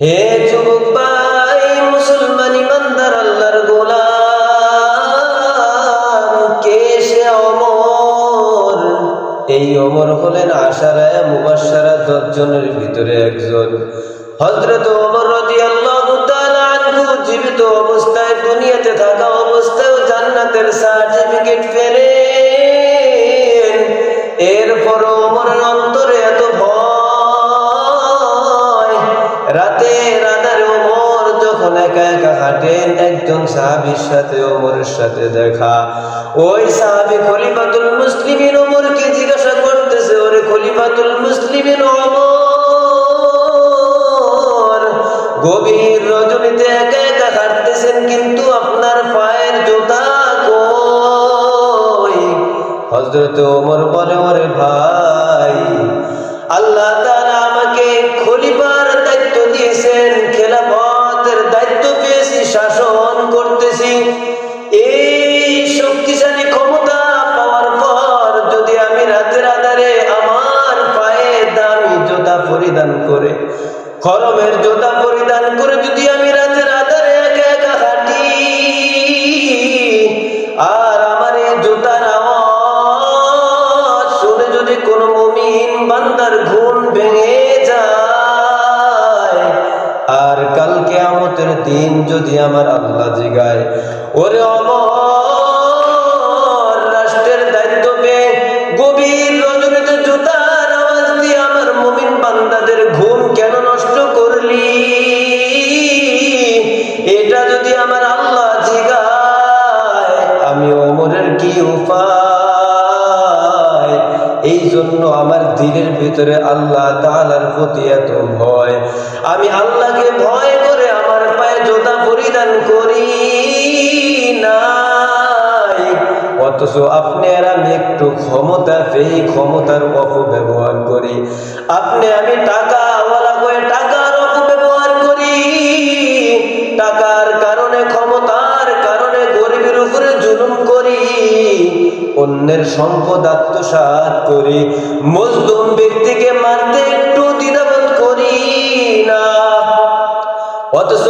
হে যুবক ভাই, মুসলমান ইমানদার, আল্লাহর গোলাম, কে সে অমর? এই অমর হলেন আশারায় মুবাসারা দশজনের ভিতরে একজন। হজরত রাদিয়াল্লাহু তাআলা আনহু জীবিত অবস্থায় দুনিয়াতে থাকা অবস্থায় জান্নাতের সার্টিফিকেট ফেলেন এরপর রাতে রাধারে ওমর যখন একা একা হাঁটেন, একজন সাহাবীর সাথে, ওমরের সাথে দেখা। ওই সাহাবী খলিফাতুল মুসলিমিন ওমরকে জিজ্ঞাসা করতেছে, ওরে খলিফাতুল মুসলিমিন ওমর, গভীর রজনীতে একা একা হাঁটতেছেন কিন্তু আপনার পায়ের জুতা কই? হজরত ওমর বলে, ওরে ভাই, আল্লাহ তাআলা আমাকে খলিফার করে, খরমের জোতা পরিধান করে যদি আমি রাতের আধারে একা একা হাঁটি, আর আমার এই জুতার আওয়াজ শুনে যদি কোনো মমিন বান্দার ঘুম ভেঙে যায়, আর কালকে আমতের দিন যদি আমার আল্লাহ জিগায়, ওরে অমর এই জন্য আমার দিনের ভিতরে আল্লাহ তাআলার প্রতি এত ভয়। আমি আল্লাহকে ভয় করে আমার পায়ে জোতা পরিধান করি নাই। অথচ আমি একটু ক্ষমতা ক্ষমতার অপব্যবহার করি। আপনি আমি টাকা টাকার অপব্যবহার করি। টাকার কারণে, ক্ষমতার কারণে গরিবের উপরে জুলুম করি। অন্যের সম্পদ আত্মসাৎ করি। মজলুম ব্যক্তিকে মারতে একটু দ্বিধাবোধ করি না। অথচ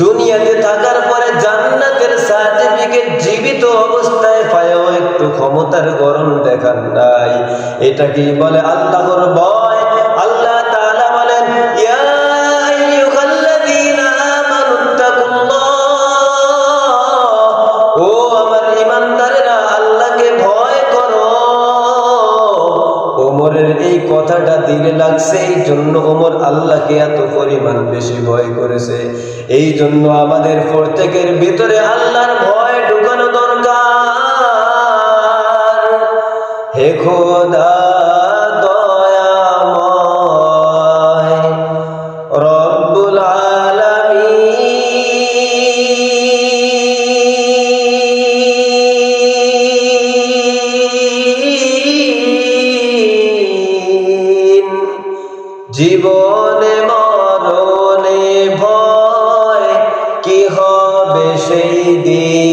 দুনিয়াতে থাকার পরে জান্নাতের জীবিত অবস্থায় একটু ক্ষমতার গরম দেখান নাই। এটা কি বলে আল্লাহর ভয় জন্য ওমর আল্লাহকে এত পরিমাণ বেশি ভয় করেছে। এই জন্য আমাদের প্রত্যেকের ভিতরে আল্লাহর ভয় জীবনে মরণে ভয় কি হবে সেই দিন?